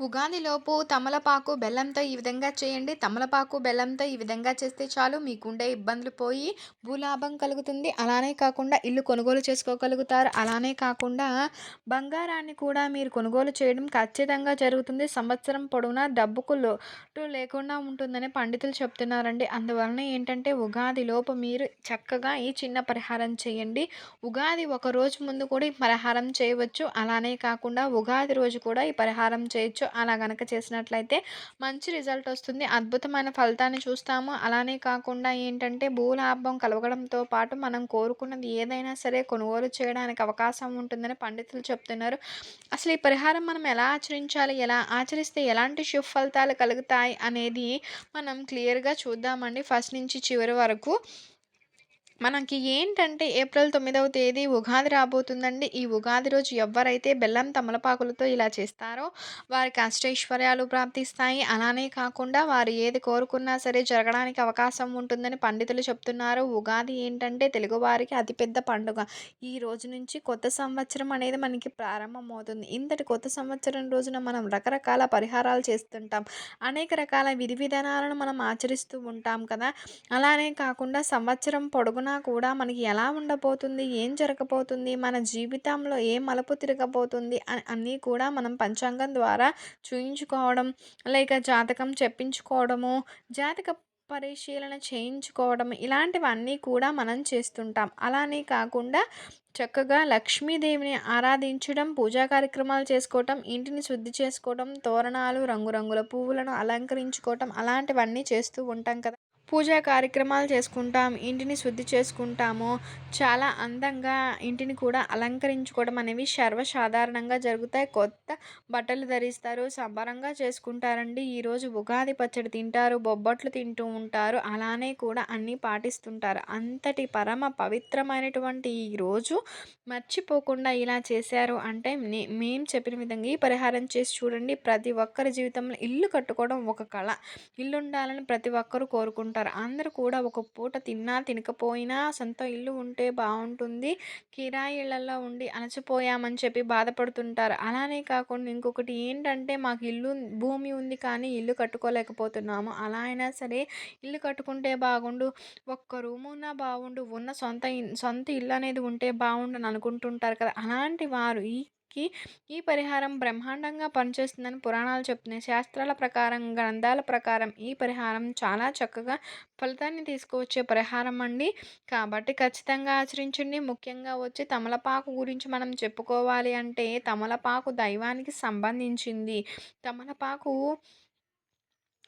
ఉగాదిలోపు తమలపాకు బెల్లంతో ఈ విధంగా చేయండి. తమలపాకు బెల్లంతో ఈ విధంగా చేస్తే చాలు. మీకుండే ఇబ్బందులు పోయి భూలాభం కలుగుతుంది. అలానే కాకుండా ఇల్లు కొనుగోలు చేసుకోగలుగుతారు. అలానే కాకుండా బంగారాన్ని కూడా మీరు కొనుగోలు చేయడం ఖచ్చితంగా జరుగుతుంది. సంవత్సరం పొడవునా డబ్బుకు లోటు లేకుండా ఉంటుందని పండితులు చెప్తున్నారండి. అందువలన ఏంటంటే ఉగాదిలోపు మీరు చక్కగా ఈ చిన్న పరిహారం చేయండి. ఉగాది ఒక రోజు ముందు కూడా ఈ పరిహారం చేయవచ్చు. అలానే కాకుండా ఉగాది రోజు కూడా ఈ పరిహారం చేయొచ్చు. అలా కనుక చేసినట్లయితే మంచి రిజల్ట్ వస్తుంది. అద్భుతమైన ఫలితాన్ని చూస్తాము. అలానే కాకుండా ఏంటంటే భూలాభం కలగడంతో పాటు మనం కోరుకున్నది ఏదైనా సరే కొనుగోలు చేయడానికి అవకాశం ఉంటుందని పండితులు చెప్తున్నారు. అసలు ఈ పరిహారం మనం ఎలా ఆచరించాలి? ఎలా ఆచరిస్తే ఎలాంటి శుభ ఫలితాలు కలుగుతాయి అనేది మనం క్లియర్గా చూద్దామండి. ఫస్ట్ నుంచి చివరి వరకు మనకి ఏంటంటే ఏప్రిల్ తొమ్మిదవ తేదీ ఉగాది రాబోతుందండి. ఈ ఉగాది రోజు ఎవరైతే బెల్లం తమలపాకులతో ఇలా చేస్తారో వారికి అష్టైశ్వర్యాలు ప్రాప్తిస్తాయి. అలానే కాకుండా వారు ఏది కోరుకున్నా సరే జరగడానికి అవకాశం ఉంటుందని పండితులు చెప్తున్నారు. ఉగాది ఏంటంటే తెలుగువారికి అతిపెద్ద పండుగ. ఈ రోజు నుంచి కొత్త సంవత్సరం అనేది మనకి ప్రారంభమవుతుంది. ఇంతటి కొత్త సంవత్సరం రోజున మనం రకరకాల పరిహారాలు చేస్తుంటాం. అనేక రకాల విధి విధానాలను మనం ఆచరిస్తూ ఉంటాం కదా. అలానే కాకుండా సంవత్సరం పొడుగున కూడా మనకి ఎలా ఉండబోతుంది ఏం జరగబోతుంది మన జీవితంలో ఏ మలుపు తిరగబోతుంది అని అన్నీ కూడా మనం పంచాంగం ద్వారా చూయించుకోవడం లేక జాతకం చెప్పించుకోవడము జాతక పరిశీలన చేయించుకోవడం ఇలాంటివన్నీ కూడా మనం చేస్తుంటాం. అలానే కాకుండా చక్కగా లక్ష్మీదేవిని ఆరాధించడం పూజా కార్యక్రమాలు చేసుకోవటం ఇంటిని శుద్ధి చేసుకోవడం తోరణాలు రంగురంగుల పువ్వులను అలంకరించుకోవటం అలాంటివన్నీ చేస్తూ ఉంటాం కదా. పూజా కార్యక్రమాలు చేసుకుంటాం ఇంటిని శుద్ధి చేసుకుంటాము. చాలా అందంగా ఇంటిని కూడా అలంకరించుకోవడం అనేవి సర్వసాధారణంగా జరుగుతాయి. కొత్త బట్టలు ధరిస్తారు సంబరంగా చేసుకుంటారండి. ఈరోజు ఉగాది పచ్చడి తింటారు బొబ్బట్లు తింటూ ఉంటారు. అలానే కూడా అన్నీ పాటిస్తుంటారు. అంతటి పరమ పవిత్రమైనటువంటి ఈ రోజు మర్చిపోకుండా ఇలా చేశారు అంటే మేము చెప్పిన విధంగా ఈ పరిహారం చేసి చూడండి. ప్రతి ఒక్కరి జీవితంలో ఇల్లు కట్టుకోవడం ఒక కళ. ఇల్లు ఉండాలని ప్రతి ఒక్కరు కోరుకుంటారు. ఉంటారు అందరూ కూడా ఒక పూట తిన్నా తినకపోయినా సొంత ఇల్లు ఉంటే బాగుంటుంది కిరాయి ఉండి అలసిపోయామని చెప్పి బాధపడుతుంటారు. అలానే కాకుండా ఇంకొకటి ఏంటంటే మాకు ఇల్లు భూమి ఉంది కానీ ఇల్లు కట్టుకోలేకపోతున్నాము. అలా అయినా సరే ఇల్లు కట్టుకుంటే బాగుండు ఒక్క రూమున్నా బాగుండు ఉన్న సొంత సొంత ఇల్లు అనేది ఉంటే బాగుండు అని అనుకుంటుంటారు కదా. అలాంటి వారు ఈ వారికి ఈ పరిహారం బ్రహ్మాండంగా పనిచేస్తుందని పురాణాలు చెప్తున్నాయి. శాస్త్రాల ప్రకారం గ్రంథాల ప్రకారం ఈ పరిహారం చాలా చక్కగా ఫలితాన్ని తీసుకువచ్చే పరిహారం అండి. కాబట్టి ఖచ్చితంగా ఆచరించండి. ముఖ్యంగా వచ్చి తమలపాకు గురించి మనం చెప్పుకోవాలి అంటే తమలపాకు దైవానికి సంబంధించింది. తమలపాకు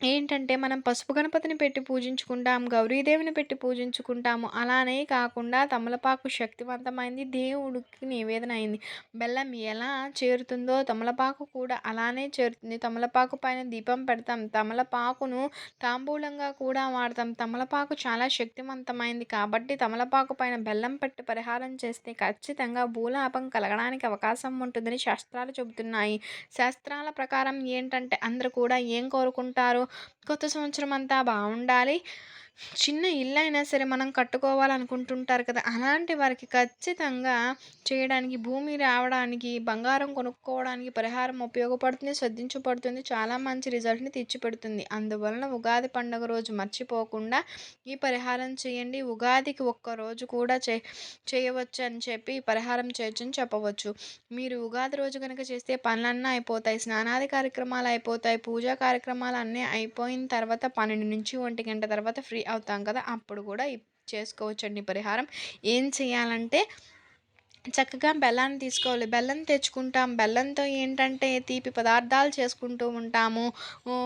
ఏంటంటే మనం పసుపు గణపతిని పెట్టి పూజించుకుంటాం గౌరీదేవిని పెట్టి పూజించుకుంటాము. అలానే కాకుండా తమలపాకు శక్తివంతమైంది దేవుడికి నివేదన అయింది. బెల్లం ఎలా చేరుతుందో తమలపాకు కూడా అలానే చేరుతుంది. తమలపాకు పైన దీపం పెడతాం. తమలపాకును తాంబూలంగా కూడా వాడతాం. తమలపాకు చాలా శక్తివంతమైంది కాబట్టి తమలపాకు పైన బెల్లం పెట్టి పరిహారం చేస్తే ఖచ్చితంగా భూలాభం కలగడానికి అవకాశం ఉంటుందని శాస్త్రాలు చెబుతున్నాయి. శాస్త్రాల ప్రకారం ఏంటంటే అందరూ కూడా ఏం కోరుకుంటారు? కొత్త సంవత్సరం అంతా బాగుండాలి చిన్న ఇల్లు అయినా సరే మనం కట్టుకోవాలనుకుంటుంటారు కదా అలాంటి వారికి ఖచ్చితంగా చేయడానికి భూమి రావడానికి బంగారం కొనుక్కోవడానికి పరిహారం ఉపయోగపడుతుంది శ్రద్ధించబడుతుంది చాలా మంచి రిజల్ట్ని తెచ్చిపెడుతుంది. అందువలన ఉగాది పండుగ రోజు మర్చిపోకుండా ఈ పరిహారం చేయండి. ఉగాదికి ఒక్క రోజు కూడా చే చేయవచ్చు అని చెప్పి పరిహారం చేయొచ్చని చెప్పవచ్చు. మీరు ఉగాది రోజు కనుక చేస్తే పనులన్నీ అయిపోతాయి స్నానాది కార్యక్రమాలు అయిపోతాయి పూజా కార్యక్రమాలు అన్నీ అయిపోయిన తర్వాత పన్నెండు నుంచి ఒంటి గంట తర్వాత ఫ్రీ అవుతాం కదా అప్పుడు కూడా చేసుకోవచ్చండి పరిహారం. ఏం చేయాలంటే చక్కగా బెల్లాన్ని తీసుకోవాలి. బెల్లం తెచ్చుకుంటాం. బెల్లంతో ఏంటంటే తీపి పదార్థాలు చేసుకుంటూ ఉంటాము.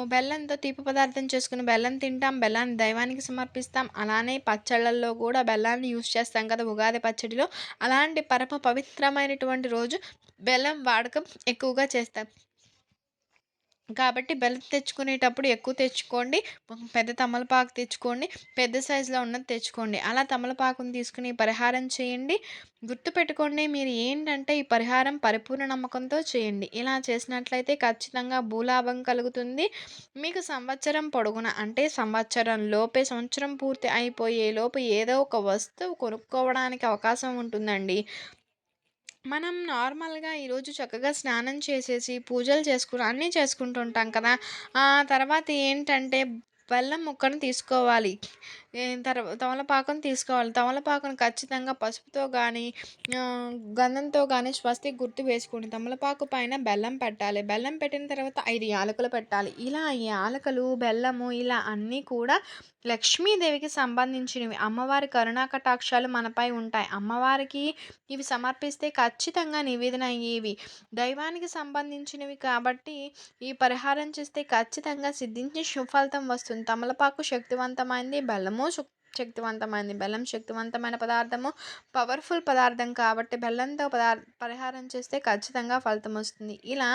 బెల్లంతో తీపి పదార్థం చేసుకుని బెల్లం తింటాం. బెల్లాన్ని దైవానికి సమర్పిస్తాం. అలానే పచ్చళ్ళల్లో కూడా బెల్లాన్ని యూస్ చేస్తాం కదా ఉగాది పచ్చడిలో. అలాంటి పరమ పవిత్రమైనటువంటి రోజు బెల్లం వాడకం ఎక్కువగా చేస్తాం. కాబట్టి బెల్లం తెచ్చుకునేటప్పుడు ఎక్కువ తెచ్చుకోండి. పెద్ద తమలపాకు తెచ్చుకోండి. పెద్ద సైజులో ఉన్నది తెచ్చుకోండి. అలా తమలపాకుని తీసుకుని పరిహారం చేయండి. గుర్తుపెట్టుకోండి మీరు ఏంటంటే ఈ పరిహారం పరిపూర్ణ నమ్మకంతో చేయండి. ఇలా చేసినట్లయితే ఖచ్చితంగా భూలాభం కలుగుతుంది. మీకు సంవత్సరం పొడుగున అంటే సంవత్సరం లోపే సంవత్సరం పూర్తి అయిపోయే లోపు ఏదో ఒక వస్తువు కొనుక్కోవడానికి అవకాశం ఉంటుందండి. మనం నార్మల్‌గా ఈరోజు చక్కగా స్నానం చేసేసి, పూజలు చేసుకుని అన్నీ చేసుకుంటుంటాం కదా! ఆ తర్వాత ఏంటంటే బెల్లం ముక్కను తీసుకోవాలి. తర్వాత తమలపాకును తీసుకోవాలి. తమలపాకును ఖచ్చితంగా పసుపుతో కానీ గంధంతో కానీ స్వస్తి గుర్తు వేసుకుని తమలపాకు పైన బెల్లం పెట్టాలి. బెల్లం పెట్టిన తర్వాత ఐదు యాలకులు పెట్టాలి. ఇలా యాలకులు, బెల్లము ఇలా అన్నీ కూడా లక్ష్మీదేవికి సంబంధించినవి. అమ్మవారి కరుణా కటాక్షాలు మనపై ఉంటాయి. అమ్మవారికి ఇవి సమర్పిస్తే ఖచ్చితంగా నివేదన అయ్యేవి. దైవానికి సంబంధించినవి కాబట్టి ఈ పరిహారం చేస్తే ఖచ్చితంగా సిద్ధించి సుఫలితం వస్తుంది. తమలపాకు శక్తివంతమైంది. బెల్లము శక్తివంతమైనది శక్తివంతమైంది. బెల్లం శక్తివంతమైన పదార్థము. పవర్‌ఫుల్ పదార్థం కాబట్టి బెల్లంతో పదార్ పరిహారం చేస్తే ఖచ్చితంగా ఫలితం వస్తుంది. ఇలా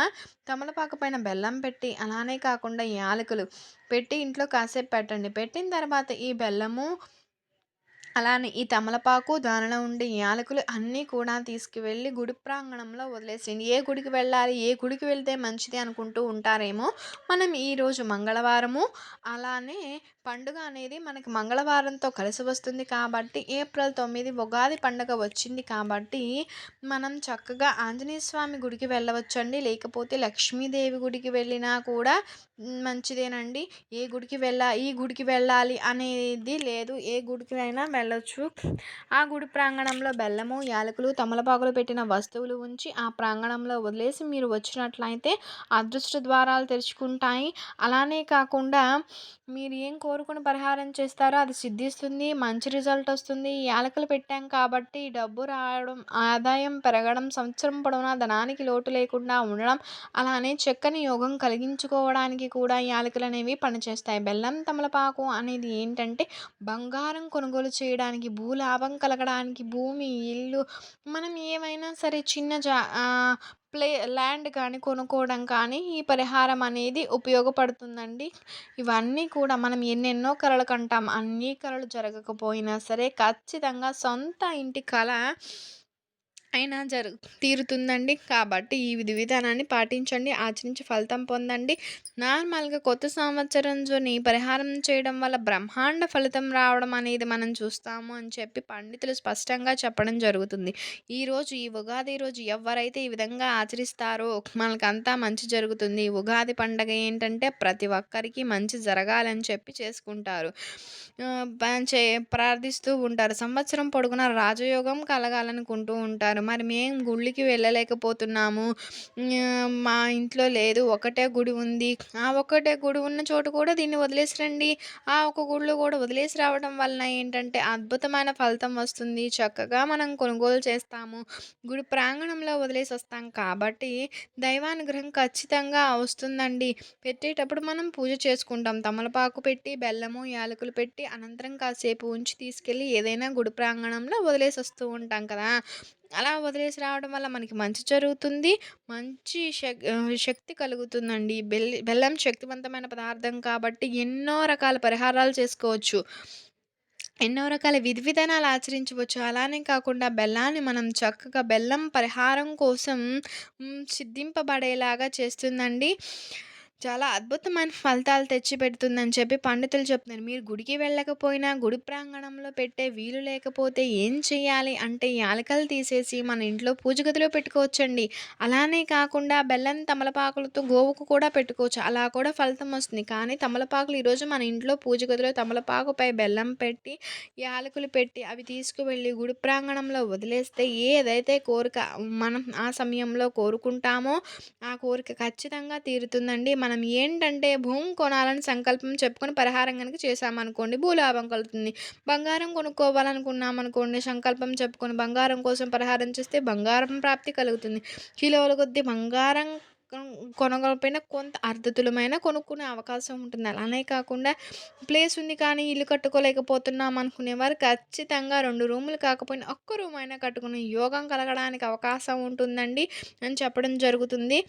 తమలపాకు పైన బెల్లం పెట్టి అలానే కాకుండా యాలకులు పెట్టి ఇంట్లో కాసేపు పెట్టండి. పెట్టిన తర్వాత ఈ బెల్లము అలానే ఈ తమలపాకు, దానిలో ఉండే యాలకులు అన్నీ కూడా తీసుకువెళ్ళి గుడి ప్రాంగణంలో వదిలేసింది ఏ గుడికి వెళ్ళాలి? ఏ గుడికి వెళ్తే మంచిది అనుకుంటూ ఉంటారేమో! మనం ఈరోజు మంగళవారము అలానే పండుగ అనేది మనకి మంగళవారంతో కలిసి వస్తుంది కాబట్టి ఏప్రిల్ తొమ్మిది ఉగాది పండుగ వచ్చింది కాబట్టి మనం చక్కగా ఆంజనేయ స్వామి గుడికి వెళ్ళవచ్చండి. లేకపోతే లక్ష్మీదేవి గుడికి వెళ్ళినా కూడా మంచిదేనండి. ఏ గుడికి వెళ్ళా ఈ గుడికి వెళ్ళాలి అనేది లేదు. ఏ గుడికి అయినా వెళ్ళొచ్చు. ఆ గుడి ప్రాంగణంలో బెల్లము, యాలకులు, తమలపాకులు పెట్టిన వస్తువులు ఉంచి ఆ ప్రాంగణంలో వదిలేసి మీరు వచ్చినట్లయితే అదృష్ట ద్వారాలు తెరుచుకుంటాయి. అలానే కాకుండా మీరు ఏం కోరుకుని పరిహారం చేస్తారో అది సిద్ధిస్తుంది. మంచి రిజల్ట్ వస్తుంది. యాలకులు పెట్టాం కాబట్టి డబ్బు రావడం, ఆదాయం పెరగడం, సంవత్సరం పొడవునా ధనానికి లోటు లేకుండా ఉండడం, అలానే చక్కని యోగం కలిగించుకోవడానికి కూడా యాలకులు అనేవి పనిచేస్తాయి. బెల్లం, తమలపాకు అనేది ఏంటంటే బంగారం కొనుగోలు చేయడానికి, భూలాభం కలగడానికి, భూమి, ఇల్లు మనం ఏమైనా సరే చిన్న జా ప్లే ల్యాండ్ కానీ కొనుక్కోవడం కానీ ఈ పరిహారం అనేది ఉపయోగపడుతుందండి. ఇవన్నీ కూడా మనం ఎన్నెన్నో కళలు కంటాం. అన్ని కళలు జరగకపోయినా సరే ఖచ్చితంగా సొంత ఇంటి కళ అయినా జరు తీరుతుందండి. కాబట్టి ఈ విధి విధానాన్ని పాటించండి. ఆచరించి ఫలితం పొందండి. నార్మల్‌గా కొత్త సంవత్సరంలోని పరిహారం చేయడం వల్ల బ్రహ్మాండ ఫలితం రావడం అనేది మనం చూస్తాము అని చెప్పి పండితులు స్పష్టంగా చెప్పడం జరుగుతుంది. ఈరోజు ఈ ఉగాది రోజు ఎవరైతే ఈ విధంగా ఆచరిస్తారో మనకంతా మంచి జరుగుతుంది. ఉగాది పండగ ఏంటంటే ప్రతి ఒక్కరికి మంచి జరగాలని చెప్పి చేసుకుంటారు. చే ప్రార్థిస్తూ ఉంటారు. సంవత్సరం పొడుగున రాజయోగం కలగాలనుకుంటూ ఉంటారు. మరి మేము గుళ్ళకి వెళ్ళలేకపోతున్నాము. మా ఇంట్లో లేదు. ఒకటే గుడి ఉంది. ఆ ఒక్కటే గుడి ఉన్న చోటు కూడా దీన్ని వదిలేసి రండి. ఆ ఒక్క గుడిలో కూడా వదిలేసి రావడం వలన ఏంటంటే అద్భుతమైన ఫలితం వస్తుంది. చక్కగా మనం కొనుగోలు చేస్తాము. గుడి ప్రాంగణంలో వదిలేసి వస్తాం కాబట్టి దైవానుగ్రహం ఖచ్చితంగా వస్తుందండి. పెట్టేటప్పుడు మనం పూజ చేసుకుంటాం. తమలపాకు పెట్టి, బెల్లము, యాలకులు పెట్టి అనంతరం కాసేపు ఉంచి తీసుకెళ్ళి ఏదైనా గుడి ప్రాంగణంలో వదిలేసి వస్తూ ఉంటాం కదా! అలా వదిలేసి రావడం వల్ల మనకి మంచి జరుగుతుంది. మంచి శక్ శక్తి కలుగుతుందండి. బెల్ బెల్లం శక్తివంతమైన పదార్థం కాబట్టి ఎన్నో రకాల పరిహారాలు చేసుకోవచ్చు. ఎన్నో రకాల విధి విధానాలు ఆచరించవచ్చు. అలానే కాకుండా బెల్లాన్ని మనం చక్కగా బెల్లం పరిహారం కోసం సిద్ధింపబడేలాగా చేస్తుందండి. చాలా అద్భుతమైన ఫలితాలు తెచ్చిపెడుతుందని చెప్పి పండితులు చెప్తున్నారు. మీరు గుడికి వెళ్ళకపోయినా గుడి ప్రాంగణంలో పెట్టే వీలు లేకపోతే ఏం చేయాలి అంటే యాలకలు తీసేసి మన ఇంట్లో పూజ గదిలో పెట్టుకోవచ్చండి. అలానే కాకుండా బెల్లం, తమలపాకులతో గోవుకు కూడా పెట్టుకోవచ్చు. అలా కూడా ఫలితం వస్తుంది. కానీ తమలపాకులు ఈరోజు మన ఇంట్లో పూజ గదిలో తమలపాకుపై బెల్లం పెట్టి, యాలకులు పెట్టి అవి తీసుకువెళ్ళి గుడి ప్రాంగణంలో వదిలేస్తే ఏదైతే కోరిక మనం ఆ సమయంలో కోరుకుంటామో ఆ కోరిక ఖచ్చితంగా తీరుతుందండి. మనం ఏంటంటే భూమి కొనాలని సంకల్పం చెప్పుకొని పరిహారం కనుక చేశామనుకోండి భూలాభం కలుగుతుంది. బంగారం కొనుక్కోవాలనుకున్నామనుకోండి సంకల్పం చెప్పుకొని బంగారం కోసం పరిహారం చేస్తే బంగారం ప్రాప్తి కలుగుతుంది. కిలోల కొద్దీ బంగారం కొనగలపైన కొంత అర్ధతులమైన కొనుక్కునే అవకాశం ఉంటుంది. అలానే కాకుండా ప్లేస్ ఉంది కానీ ఇల్లు కట్టుకోలేకపోతున్నాం అనుకునేవారు ఖచ్చితంగా రెండు రూములు కాకపోయినా ఒక్క రూమ్ అయినా కట్టుకునే యోగం కలగడానికి అవకాశం ఉంటుందండి అని చెప్పడం జరుగుతుంది.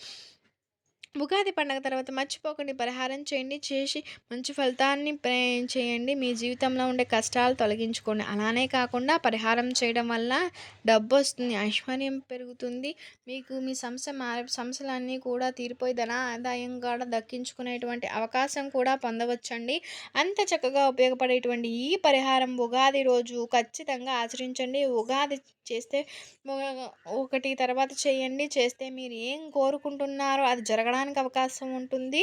ఉగాది పండగ తర్వాత మర్చిపోకండి పరిహారం చేయండి. చేసి మంచి ఫలితాన్ని చేయండి. మీ జీవితంలో ఉండే కష్టాలు తొలగించుకోండి. అలానే కాకుండా పరిహారం చేయడం వల్ల డబ్బు వస్తుంది ఐశ్వర్యం పెరుగుతుంది. మీకు మీ సమస్య మార సమస్యలన్నీ కూడా తీరిపోయి ధన ఆదాయం కూడా దక్కించుకునేటువంటి అవకాశం కూడా పొందవచ్చండి. అంత చక్కగా ఉపయోగపడేటువంటి ఈ పరిహారం ఉగాది రోజు ఖచ్చితంగా ఆచరించండి. ఉగాది చేస్తే ఒకటి తర్వాత చేయండి. చేస్తే మీరు ఏం కోరుకుంటున్నారో అది జరగడానికి అవకాశం ఉంటుంది.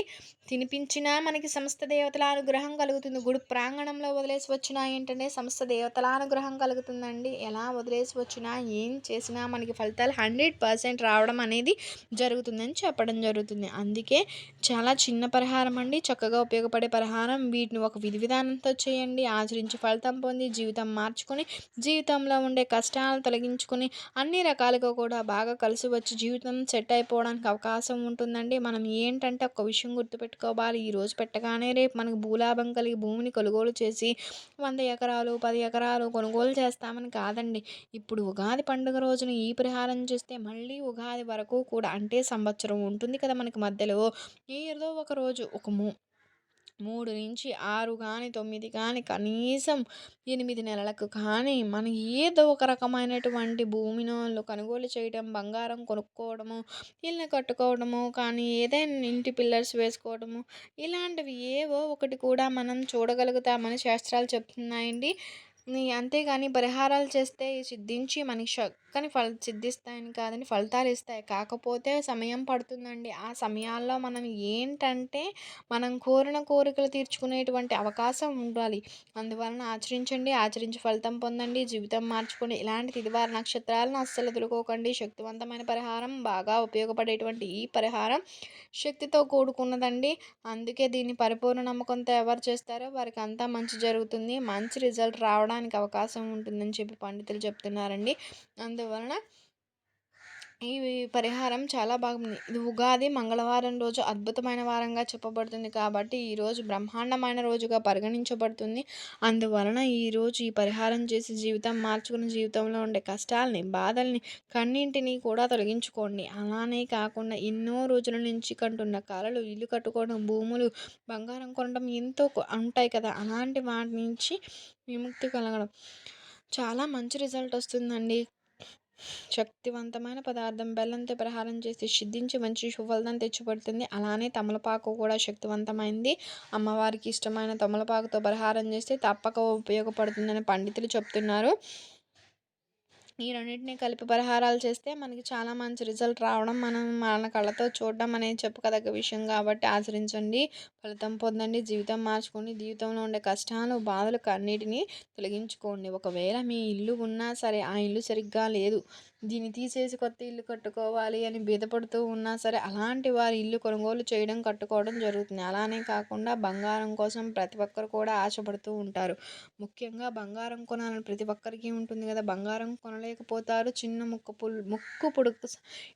తినిపించినా మనకి సమస్త దేవతల అనుగ్రహం కలుగుతుంది. గుడి ప్రాంగణంలో వదిలేసి వచ్చినా ఏంటంటే సమస్త దేవతల అనుగ్రహం కలుగుతుందండి. ఎలా వదిలేసి వచ్చినా ఏం చేసినా మనకి ఫలితాలు హండ్రెడ్ పర్సెంట్ రావడం అనేది జరుగుతుందని చెప్పడం జరుగుతుంది. అందుకే చాలా చిన్న పరిహారం అండి. చక్కగా ఉపయోగపడే పరిహారం. వీటిని ఒక విధి విధానంతో చేయండి. ఆచరించి ఫలితం పొంది జీవితం మార్చుకొని జీవితంలో ఉండే కష్టాలు తొలగించుకొని అన్ని రకాలుగా కూడా బాగా కలిసి వచ్చి జీవితం సెట్ అయిపోవడానికి అవకాశం ఉంటుందండి. మనం ఏంటంటే ఒక విషయం గుర్తుపెట్టుకోవాలి. ఈరోజు పెట్టగానే రేపు మనకు భూలాభం కలిగి భూమిని కొనుగోలు చేసి వంద ఎకరాలు పది ఎకరాలు కొనుగోలు చేస్తామని కాదండి. ఇప్పుడు ఉగాది పండుగ రోజున ఈ పరిహారం చేస్తే మళ్ళీ ఉగాది వరకు కూడా అంటే సంవత్సరం ఉంటుంది కదా మనకి మధ్యలో. ఏదో ఒక రోజు ఒక మూ మూడు నుంచి ఆరు కానీ తొమ్మిది కానీ కనీసం ఎనిమిది నెలలకు కానీ మనం ఏదో ఒక రకమైనటువంటి భూమిని కొనుగోలు చేయడం బంగారం కొనుక్కోవడము ఇల్లు కట్టుకోవడము కానీ ఏదైనా ఇంటి పిల్లర్స్ వేసుకోవడము ఇలాంటివి ఏవో ఒకటి కూడా మనం చూడగలుగుతామని శాస్త్రాలు చెప్తున్నాయండి. అంతేగాని పరిహారాలు చేస్తే సిద్ధించి మనకి చక్కని ఫల సిద్ధిస్తాయని కాదని ఫలితాలు ఇస్తాయి. కాకపోతే సమయం పడుతుందండి. ఆ సమయాల్లో మనం ఏంటంటే మనం కోరిన కోరికలు తీర్చుకునేటువంటి అవకాశం ఉండాలి. అందువలన ఆచరించండి ఆచరించి ఫలితం పొందండి జీవితం మార్చుకోండి. ఇలాంటి తిదివార నక్షత్రాలను అస్సలు ఎదుర్కోకండి శక్తివంతమైన పరిహారం బాగా ఉపయోగపడేటువంటి ఈ పరిహారం శక్తితో కూడుకున్నదండి. అందుకే దీన్ని పరిపూర్ణ నమ్మకంతో ఎవరు చేస్తారో వారికి అంతా మంచి జరుగుతుంది. మంచి రిజల్ట్ రావడానికి అవకాశం ఉంటుందని చెప్పి పండితులు చెప్తున్నారండి. అందు అందువలన ఈ పరిహారం చాలా బాగుంది. ఇది ఉగాది మంగళవారం రోజు అద్భుతమైన వారంగా చెప్పబడుతుంది కాబట్టి ఈరోజు బ్రహ్మాండమైన రోజుగా పరిగణించబడుతుంది. అందువలన ఈరోజు ఈ పరిహారం చేసి జీవితం మార్చుకుని జీవితంలో ఉండే కష్టాలని బాధల్ని కన్నింటినీ కూడా తొలగించుకోండి. అలానే కాకుండా ఎన్నో రోజుల నుంచి కంటున్న కళలు ఇల్లు కట్టుకోవడం భూములు బంగారం కొనడం ఎంతో ఉంటాయి కదా. అలాంటి వాటి నుంచి విముక్తి కలగడం. చాలా మంచి రిజల్ట్ వస్తుందండి. శక్తివంతమైన పదార్థం బెల్లంతో ప్రహారం చేసి సిద్ధించి మంచి సుఫలితం తెచ్చిపెడుతుంది. అలానే తమలపాకు కూడా శక్తివంతమైంది. అమ్మవారికి ఇష్టమైన తమలపాకుతో పరిహారం చేస్తే తప్పక ఉపయోగపడుతుందని పండితులు చెప్తున్నారు. ఈ రెండింటిని కలిపి పరిహారాలు చేస్తే మనకి చాలా మంచి రిజల్ట్ రావడం మనం మన కళ్ళతో చూడడం అనేది చెప్పుకోదగ్గ విషయం కాబట్టి ఆచరించండి. ఫలితం పొందండి. జీవితం మార్చుకోండి. జీవితంలో ఉండే కష్టాలు బాధలు అన్నిటినీ తొలగించుకోండి. ఒకవేళ మీ ఇల్లు ఉన్నా సరే ఆ ఇల్లు సరిగ్గా లేదు దీన్ని తీసేసి కొత్త ఇల్లు కట్టుకోవాలి అని బీదపడుతూ ఉన్నా సరే అలాంటి వారి ఇల్లు కొనుగోలు చేయడం కట్టుకోవడం జరుగుతుంది. అలానే కాకుండా బంగారం కోసం ప్రతి ఒక్కరు కూడా ఆశపడుతూ ఉంటారు. ముఖ్యంగా బంగారం కొనాలని ప్రతి ఒక్కరికి ఉంటుంది కదా. బంగారం కొనలేకపోతారు. చిన్న ముక్క పుల్ ముక్కు పుడుకు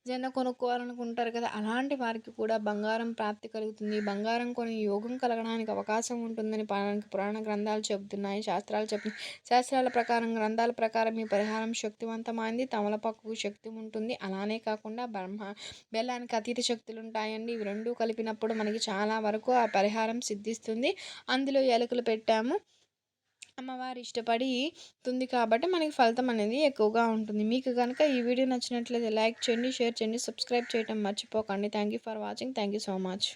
ఏదైనా కొనుక్కోవాలనుకుంటారు కదా. అలాంటి వారికి కూడా బంగారం ప్రాప్తి కలుగుతుంది. బంగారం కొని యోగం కలగడానికి అవకాశం ఉంటుందని పురాణ గ్రంథాలు చెబుతున్నాయి శాస్త్రాలు చెప్తున్నాయి శాస్త్రాల ప్రకారం గ్రంథాల ప్రకారం ఈ పరిహారం శక్తివంతమైంది. తమలపాకు ఆకుకు శక్తి ఉంటుంది అలానే కాకుండా బ్రహ్మ బెల్లానికి అతీత శక్తులు ఉంటాయండి ఇవి రెండు కలిపినప్పుడు మనకి చాలా వరకు ఆ పరిహారం సిద్ధిస్తుంది. అందులో ఎలుకలు పెట్టాము. అమ్మవారు ఇష్టపడి తుంది కాబట్టి మనకి ఫలితం అనేది ఎక్కువగా ఉంటుంది. మీకు కనుక ఈ వీడియో నచ్చినట్లయితే లైక్ చేయండి షేర్ చేయండి సబ్స్క్రైబ్ చేయడం మర్చిపోకండి. Thank you for watching. Thank you so much.